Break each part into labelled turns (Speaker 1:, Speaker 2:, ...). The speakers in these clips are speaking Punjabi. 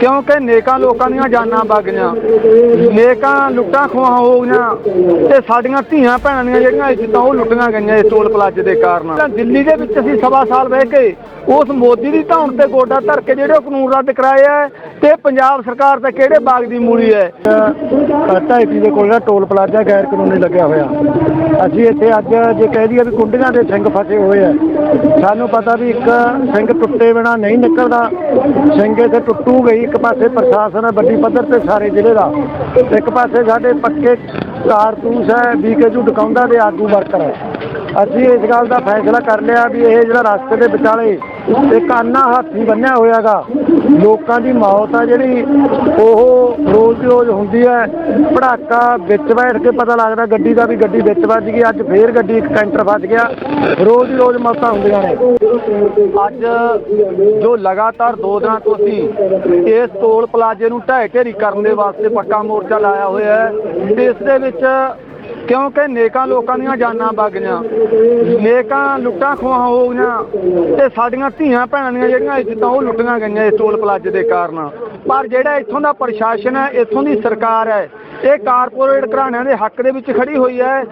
Speaker 1: ਕਿਉਂਕਿ ਨੇਕਾਂ ਲੋਕਾਂ ਦੀਆਂ ਜਾਨਾਂ ਵਗ ਗਈਆਂ। ਨੇਕਾਂ ਲੁੱਟਾਂ ਖੋਹਾਂ ਹੋ ਗਈਆਂ ਤੇ ਸਾਡੀਆਂ ਧੀਆਂ ਭੈਣਾਂ ਦੀਆਂ ਜਿਹੜੀਆਂ ਇੱਜ਼ਤਾਂ ਉਹ ਲੁੱਟੀਆਂ ਗਈਆਂ ਇਸ ਟੋਲ ਪਲਾਜ਼ੇ ਦੇ ਕਾਰਨ। ਦਿੱਲੀ ਦੇ ਵਿੱਚ ਅਸੀਂ ਸਵਾ ਸਾਲ ਬਹਿ ਕੇ ਉਸ ਮੋਦੀ ਦੀ ਧੌਣ ਤੇ ਗੋਡਾ ਧਰ ਕੇ ਜਿਹੜੇ ਉਹ ਕਾਨੂੰਨ ਰੱਦ ਕਰਾਏ ਆ ਤੇ ਪੰਜਾਬ ਸਰਕਾਰ ਤੇ ਕਿਹੜੇ ਬਾਗ ਦੀ ਮੂਲੀ ਹੈ?
Speaker 2: ਢਾਈਪੀ ਦੇ ਕੋਲ ਨਾ ਟੋਲ ਪਲਾਜ਼ਾ ਗੈਰ ਕਾਨੂੰਨੀ ਲੱਗਿਆ ਹੋਇਆ। ਅਸੀਂ ਇੱਥੇ ਅੱਜ ਜੇ ਕਹਿ ਦਈਏ ਵੀ ਕੁੰਡੀਆਂ ਦੇ ਸਿੰਘ ਫਸੇ ਹੋਏ ਆ। ਸਾਨੂੰ ਪਤਾ ਵੀ ਇੱਕ ਸਿੰਘ ਟੁੱਟੇ ਬਿਨਾ ਨਹੀਂ ਨਿਕਲਦਾ। ਸਿੰਘ ਇੱਥੇ ਟੁੱਟੂ ਗਈ, ਇੱਕ ਪਾਸੇ ਪ੍ਰਸ਼ਾਸਨ ਹੈ, ਵੱਡੀ ਪੱਧਰ ਤੇ ਸਾਰੇ ਜ਼ਿਲ੍ਹੇ ਦਾ। ਇੱਕ ਪਾਸੇ ਸਾਡੇ ਪੱਕੇ ਕਾਰਤੂਸ ਹੈ ਬੀਕੇਜੂ ਡਕਾਉਂਦਾ ਦੇ ਆਗੂ ਵਰਕਰ ਹੈ। ਅਸੀਂ ਇਸ ਗੱਲ ਦਾ ਫੈਸਲਾ ਕਰ ਲਿਆ ਵੀ ਇਹ ਜਿਹੜਾ ਰਸਤੇ ਦੇ ਵਿਚਾਲੇ ਇੱਕ ਆਨਾ ਹਾਥੀ ਬੰਨਿਆ ਹੋਇਆਗਾ। ਲੋਕਾਂ ਦੀ ਮੌਤ ਆ ਜਿਹੜੀ, ਉਹ ਰੋਜ਼ ਰੋਜ਼ ਹੁੰਦੀ ਹੈ ਪੜਾਕਾ ਵਿੱਚ ਬੈਠ ਕੇ ਪਤਾ ਲੱਗਦਾ ਗੱਡੀ ਦਾ ਵੀ ਗੱਡੀ ਵਿੱਚ ਵੱਜ ਗਈ, ਅੱਜ ਫੇਰ ਗੱਡੀ ਇੱਕ ਕੈਂਟਰ ਵੱਜ ਗਿਆ। ਰੋਜ਼ ਰੋਜ਼ ਮੌਤਾਂ ਹੁੰਦੀਆਂ ਨੇ।
Speaker 1: ਅੱਜ ਜੋ ਲਗਾਤਾਰ ਦੋ ਦਿਨਾਂ ਤੋਂ ਅਸੀਂ ਇਸ ਟੋਲ ਪਲਾਜ਼ੇ ਨੂੰ ਢਾਈ ਢੇਰੀ ਕਰਨ ਦੇ ਵਾਸਤੇ ਪੱਕਾ ਮੋਰਚਾ ਲਾਇਆ ਹੋਇਆ ਹੈ, ਤੇ ਇਸ ਦੇ ਵਿੱਚ ਕਿਉਂਕਿ ਨੇਕਾਂ ਲੋਕਾਂ ਦੀਆਂ ਜਾਨਾਂ ਵਗ ਗਈਆਂ। ਨੇਕਾਂ ਲੁੱਟਾਂ ਖੋਹਾਂ ਹੋ ਗਈਆਂ ਤੇ ਸਾਡੀਆਂ ਧੀਆਂ ਭੈਣਾਂ ਦੀਆਂ ਜਿਹੜੀਆਂ ਇੱਜ਼ਤਾਂ ਉਹ ਲੁੱਟੀਆਂ ਗਈਆਂ ਇਸ ਟੋਲ ਪਲਾਜ਼ੇ ਦੇ ਕਾਰਨ। ਪਰ ਜਿਹੜਾ ਇੱਥੋਂ ਦਾ ਪ੍ਰਸ਼ਾਸਨ ਹੈ, ਇੱਥੋਂ ਦੀ ਸਰਕਾਰ ਹੈ ਇਹ ਕਾਰਪੋਰੇਟ ਘਰਾਣਿਆਂ ਦੇ ਹੱਕ ਦੇ ਵਿੱਚ ਖੜੀ ਹੋਈ ਹੈ।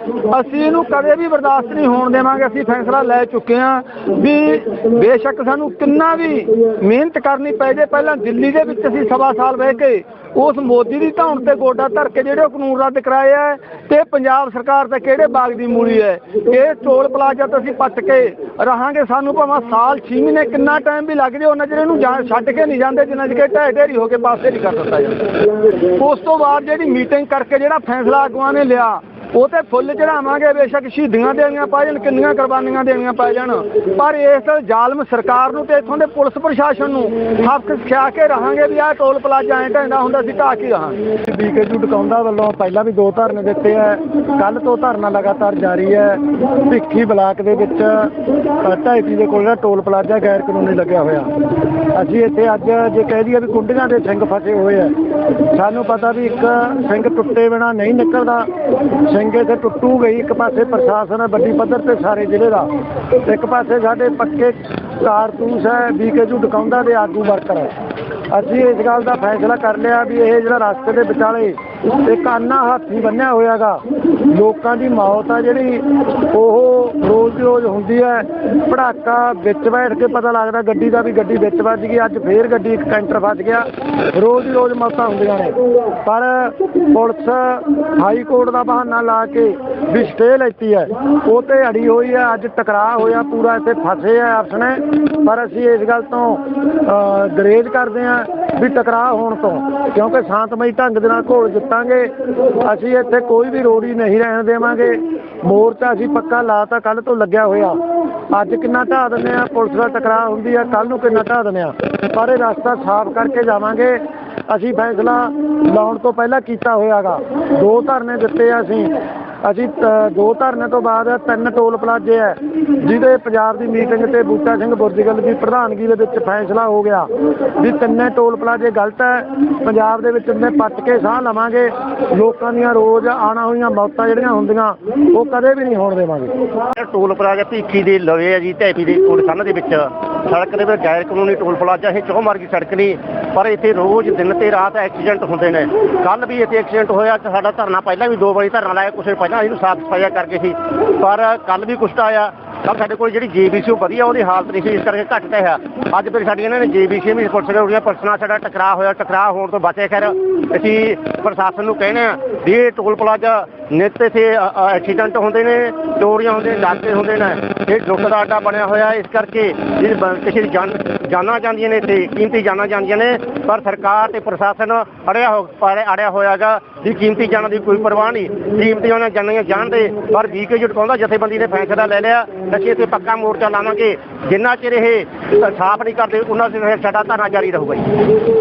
Speaker 1: ਅਸੀਂ ਇਹਨੂੰ ਕਦੇ ਵੀ ਬਰਦਾਸ਼ਤ ਨਹੀਂ ਹੋਣ ਦੇਵਾਂਗੇ। ਅਸੀਂ ਫੈਸਲਾ ਲੈ ਚੁੱਕੇ ਹਾਂ ਵੀ ਬੇਸ਼ੱਕ ਸਾਨੂੰ ਕਿੰਨਾ ਵੀ ਮਿਹਨਤ ਕਰਨੀ ਪੈ ਜੇ। ਪਹਿਲਾਂ ਦਿੱਲੀ ਦੇ ਵਿੱਚ ਅਸੀਂ ਸਵਾ ਸਾਲ ਬਹਿ ਕੇ ਉਸ ਮੋਦੀ ਦੀ ਧੌਣ ਤੇ ਗੋਡਾ ਧਰ ਕੇ ਜਿਹੜੇ ਉਹ ਕਾਨੂੰਨ ਰੱਦ ਕਰਾਏ ਆ ਤੇ ਪੰਜਾਬ ਸਰਕਾਰ ਤੇ ਕਿਹੜੇ ਬਾਗ ਦੀ ਮੂਲੀ ਹੈ? ਇਹ ਟੋਲ ਪਲਾਜ਼ਾ ਤੇ ਅਸੀਂ ਪੱਟ ਕੇ ਰਹਾਂਗੇ। ਸਾਨੂੰ ਭਾਵੇਂ ਸਾਲ 6 ਮਹੀਨੇ ਕਿੰਨਾ ਟਾਈਮ ਵੀ ਲੱਗ ਜੇ, ਉਹਨਾਂ ਚਿਰ ਇਹਨੂੰ ਜਾ- ਛੱਡ ਕੇ ਨਹੀਂ ਜਾਂਦੇ, ਜਿੰਨਾ ਚਿਰ ਢਹਿ ਢੇਰੀ ਹੋ ਕੇ ਪਾਸੇ ਨਹੀਂ ਕਰ ਦਿੱਤਾ ਜਾਂਦਾ ਉਸ ਤੋਂ ਬਾਅਦ ਜਿਹੜੀ ਮੀਟਿੰਗ ਕਰਕੇ ਜਿਹੜਾ ਫੈਸਲਾ ਆਗੂਆਂ ਨੇ ਲਿਆ। ਉਹ ਤੇ ਫੁੱਲ ਚੜਾਵਾਂਗੇ, ਬੇਸ਼ੱਕ ਸ਼ਹੀਦੀਆਂ ਦੇਣੀਆਂ ਪੈ ਜਾਣ, ਕਿੰਨੀਆਂ ਕੁਰਬਾਨੀਆਂ ਦੇਣੀਆਂ ਪੈ ਜਾਣ। ਪਰ ਇਸ ਜ਼ਾਲਮ ਸਰਕਾਰ ਨੂੰ ਤੇ ਇੱਥੋਂ ਦੇ ਪੁਲਿਸ ਪ੍ਰਸ਼ਾਸਨ ਨੂੰ ਹੱਕ ਸਿਖਾ ਕੇ ਰਹਾਂਗੇ ਵੀ ਆਹ ਟੋਲ ਪਲਾਜ਼ਾ ਐਂ ਢਹਿੰਦਾ ਹੁੰਦਾ ਸੀ ਢਾਹ ਕੇ ਰਹਾਂਗੇ।
Speaker 2: ਬੀਕੇਜੂ ਡਕਾਉਂਦਾ ਵੱਲੋਂ ਪਹਿਲਾਂ ਵੀ ਦੋ ਧਰਨੇ ਦਿੱਤੇ ਹੈ ਕੱਲ ਤੋਂ ਧਰਨਾ ਲਗਾਤਾਰ ਜਾਰੀ ਹੈ ਭਿੱਖੀ ਬਲਾਕ ਦੇ ਵਿੱਚ ਢਾਈਪੀ ਦੇ ਕੋਲ ਜਿਹੜਾ ਟੋਲ ਪਲਾਜ਼ਾ ਗੈਰ ਕਾਨੂੰਨੀ ਲੱਗਿਆ ਹੋਇਆ। ਅਸੀਂ ਇੱਥੇ ਅੱਜ ਜੇ ਕਹਿ ਦਈਏ ਵੀ ਕੁੰਡੀਆਂ ਦੇ ਸਿੰਘ ਫਸੇ ਹੋਏ ਆ। ਸਾਨੂੰ ਪਤਾ ਵੀ ਇੱਕ ਸਿੰਘ ਟੁੱਟੇ ਬਿਨਾ ਨਹੀਂ ਨਿਕਲਦਾ। ਸਿੰਘ ਇੱਥੇ ਟੁੱਟੂ ਗਈ, ਇੱਕ ਪਾਸੇ ਪ੍ਰਸ਼ਾਸਨ ਹੈ, ਵੱਡੀ ਪੱਧਰ ਤੇ ਸਾਰੇ ਜ਼ਿਲ੍ਹੇ ਦਾ। ਇੱਕ ਪਾਸੇ ਸਾਡੇ ਪੱਕੇ ਕਾਰਤੂਸ ਹੈ ਬੀਕੇਜੂ ਡਕਾਉਂਦਾ ਦੇ ਆਗੂ ਵਰਕਰ ਹੈ। ਅਸੀਂ ਇਸ ਗੱਲ ਦਾ ਫੈਸਲਾ ਕਰ ਲਿਆ ਵੀ ਇਹ ਜਿਹੜਾ ਰਸਤੇ ਦੇ ਵਿਚਾਲੇ ਇੱਕ ਆਨਾ ਹਾਥੀ ਬੰਨਿਆ ਹੋਇਆਗਾ ਲੋਕਾਂ ਦੀ ਮੌਤ ਆ ਜਿਹੜੀ ਉਹ ਰੋਜ਼ ਰੋਜ਼ ਹੁੰਦੀ ਹੈ ਪੜਾਕਾ ਵਿੱਚ ਬੈਠ ਕੇ ਪਤਾ ਲੱਗਦਾ ਗੱਡੀ ਦਾ ਵੀ ਗੱਡੀ ਵਿੱਚ ਵੱਜ ਗਈ ਅੱਜ ਫੇਰ ਗੱਡੀ ਇੱਕ ਕੈਂਟਰ ਵੱਜ ਗਿਆ। ਰੋਜ਼ ਰੋਜ਼ ਮੌਤਾਂ ਹੁੰਦੀਆਂ ਨੇ। ਪਰ ਪੁਲਿਸ ਹਾਈ ਕੋਰਟ ਦਾ ਬਹਾਨਾ ਲਾ ਕੇ ਵੀ ਸਟੇ ਲੈਤੀ ਹੈ। ਉਹ ਤੇ ਅੜੀ ਹੋਈ ਹੈ ਅੱਜ ਟਕਰਾਅ ਹੋਇਆ ਪੂਰਾ ਇੱਥੇ ਫਸੇ ਆ ਆਪਸ ਨੇ। ਪਰ ਅਸੀਂ ਇਸ ਗੱਲ ਤੋਂ ਅਹ, ਗਰੇਜ ਕਰਦੇ ਹਾਂ ਵੀ ਟਕਰਾਅ ਹੋਣ ਤੋਂ। ਕਿਉਂਕਿ ਸ਼ਾਂਤਮਈ ਢੰਗ ਦੇ ਨਾਲ ਘੋਲ ਜਿੱਤਾਂਗੇ ਅਸੀਂ ਇੱਥੇ ਕੋਈ ਵੀ ਰੋੜੀ ਨਹੀਂ ਰਹਿਣ ਦੇਵਾਂਗੇ। ਮੋਰਚਾ ਅਸੀਂ ਪੱਕਾ ਲਾਤਾ ਕੱਲ ਤੋਂ ਲੱਗਿਆ ਹੋਇਆ। ਅੱਜ ਕਿੰਨਾ ਢਾਹ ਦਿੰਦੇ ਆ, ਪੁਲਿਸ ਦਾ ਟਕਰਾਅ ਹੁੰਦੀ ਆ ਕੱਲ ਨੂੰ ਕਿੰਨਾ ਢਾਹ ਦਿੰਦੇ ਆ। ਪਰ ਇਹ ਰਸਤਾ ਸਾਫ਼ ਕਰਕੇ ਜਾਵਾਂਗੇ। ਅਸੀਂ ਫੈਸਲਾ ਲਾਉਣ ਤੋਂ ਪਹਿਲਾਂ ਕੀਤਾ ਹੋਇਆਗਾ। ਦੋ ਧਰਨੇ ਦਿੱਤੇ ਆ ਅਸੀਂ। ਅਸੀਂ ਦੋ ਧਰਨੇ ਤੋਂ ਬਾਅਦ ਤਿੰਨ ਟੋਲ ਪਲਾਜ਼ੇ ਹੈ, ਜਿਹਦੇ ਪੰਜਾਬ ਦੀ ਮੀਟਿੰਗ ਤੇ ਬੂਟਾ ਸਿੰਘ ਬੁਰਜਗਲ ਦੀ ਪ੍ਰਧਾਨਗੀ ਦੇ ਵਿੱਚ ਫੈਸਲਾ ਹੋ ਗਿਆ ਵੀ ਤਿੰਨੇ ਟੋਲ ਪਲਾਜ਼ੇ ਗਲਤ ਹੈ। ਪੰਜਾਬ ਦੇ ਵਿੱਚ ਉਹਨੇ ਪੱਟ ਕੇ ਸਾਹ ਲਵਾਂਗੇ। ਲੋਕਾਂ ਦੀਆਂ ਰੋਜ਼ ਆਣਾ ਹੋਈਆਂ ਮੌਤਾਂ ਜਿਹੜੀਆਂ ਹੁੰਦੀਆਂ, ਉਹ ਕਦੇ ਵੀ ਨਹੀਂ ਹੋਣ ਦੇਵਾਂਗੇ।
Speaker 3: ਟੋਲ ਪਲਾਜ਼ਾ ਭੀਖੀ ਦੇ ਲਵੇ ਆ ਜੀ ਢੈਪੀ ਦੇ ਕੋਲ ਸੰਨ ਦੇ ਵਿੱਚ। ਸੜਕ ਦੇ ਵਿੱਚ ਗੈਰ ਕਾਨੂੰਨੀ ਟੋਲ ਪਲਾਜ਼ਾ ਇਹ ਚੌ ਮਾਰਗੀ ਸੜਕ ਨਹੀਂ, ਪਰ ਇੱਥੇ ਰੋਜ਼ ਦਿਨ ਤੇ ਰਾਤ ਐਕਸੀਡੈਂਟ ਹੁੰਦੇ ਨੇ। ਕੱਲ ਵੀ ਇੱਥੇ ਐਕਸੀਡੈਂਟ ਹੋਇਆ ਸਾਡਾ ਧਰਨਾ ਪਹਿਲਾਂ ਵੀ ਦੋ ਵਾਰੀ ਧਰਨਾ ਲਾਇਆ, ਕੁਛ ਪਹਿਲਾਂ ਇਹਨੂੰ ਸਾਫ਼ ਸਫਾਈਆ ਕਰਕੇ ਸੀ। ਪਰ ਕੱਲ ਵੀ ਕੁਛ ਤਾਂ ਆਇਆ। ਕੱਲ ਸਾਡੇ ਕੋਲ ਜਿਹੜੀ ਜੀਬੀਸੀ ਉਹ ਵਧੀਆ ਉਹਦੀ ਹਾਲਤ ਨਹੀਂ ਸੀ, ਇਸ ਕਰਕੇ ਘੱਟ ਤੇ ਹੈ। ਅੱਜ ਫਿਰ ਸਾਡੀਆਂ ਇਹਨਾਂ ਨੇ ਜੀਬੀਸੀ ਵੀ ਪੁਲਿਸ ਦੇ ਉੜੀਆਂ ਪੁਲਿਸ ਨਾਲ ਸਾਡਾ ਟਕਰਾਅ ਹੋਇਆ, ਟਕਰਾਅ ਹੋਣ ਤੋਂ ਬਚੇ ਖੈਰ। ਅਸੀਂ ਪ੍ਰਸ਼ਾਸਨ ਨੂੰ ਕਹਿੰਦੇ ਆ ਵੀ ਇਹ ਟੋਲ ਪਲਾਜ਼ਾ ਨਿੱਤ ਇੱਥੇ ਐਕਸੀਡੈਂਟ ਹੁੰਦੇ ਨੇ, ਚੋਰੀਆਂ ਹੁੰਦੇ ਨੇ ਡਾਕੇ ਹੁੰਦੇ ਨੇ। ਇਹ ਲੁੱਟ ਦਾ ਅੱਡਾ ਬਣਿਆ ਹੋਇਆ ਇਸ ਕਰਕੇ ਜੇ ਕਿਸੇ ਦੀ ਜਾਨ, ਜਾਨਾਂ ਜਾਂਦੀਆਂ ਨੇ ਤੇ ਕੀਮਤੀ ਜਾਨਾਂ ਜਾਂਦੀਆਂ ਨੇ। ਪਰ ਸਰਕਾਰ ਤੇ ਪ੍ਰਸ਼ਾਸਨ ਅੜਿਆ ਹੋ ਪਾੜੇ- ਅੜਿਆ ਹੋਇਆਗਾ ਵੀ ਕੀਮਤੀ ਜਾਨਾਂ ਦੀ ਕੋਈ ਪਰਵਾਹ ਨਹੀਂ। ਕੀਮਤੀ ਉਹਨਾਂ ਜਾਨਾਂ ਜਾਣਦੇ ਪਰ ਵੀਕੇ ਜੁਟਕਾਉਂਦਾ ਜਥੇਬੰਦੀ ਨੇ ਫੈਸਲਾ ਲੈ ਲਿਆ। ਅਸੀਂ ਇੱਥੇ ਪੱਕਾ ਮੋਰਚਾ ਲਾਵਾਂਗੇ। ਜਿੰਨਾ ਚਿਰ ਇਹ ਸਾਫ਼ ਨਹੀਂ ਕਰਦੇ, ਉਹਨਾਂ ਚਿਰ ਸਾਡਾ ਧਰਨਾ ਜਾਰੀ ਰਹੂਗਾ ਜੀ।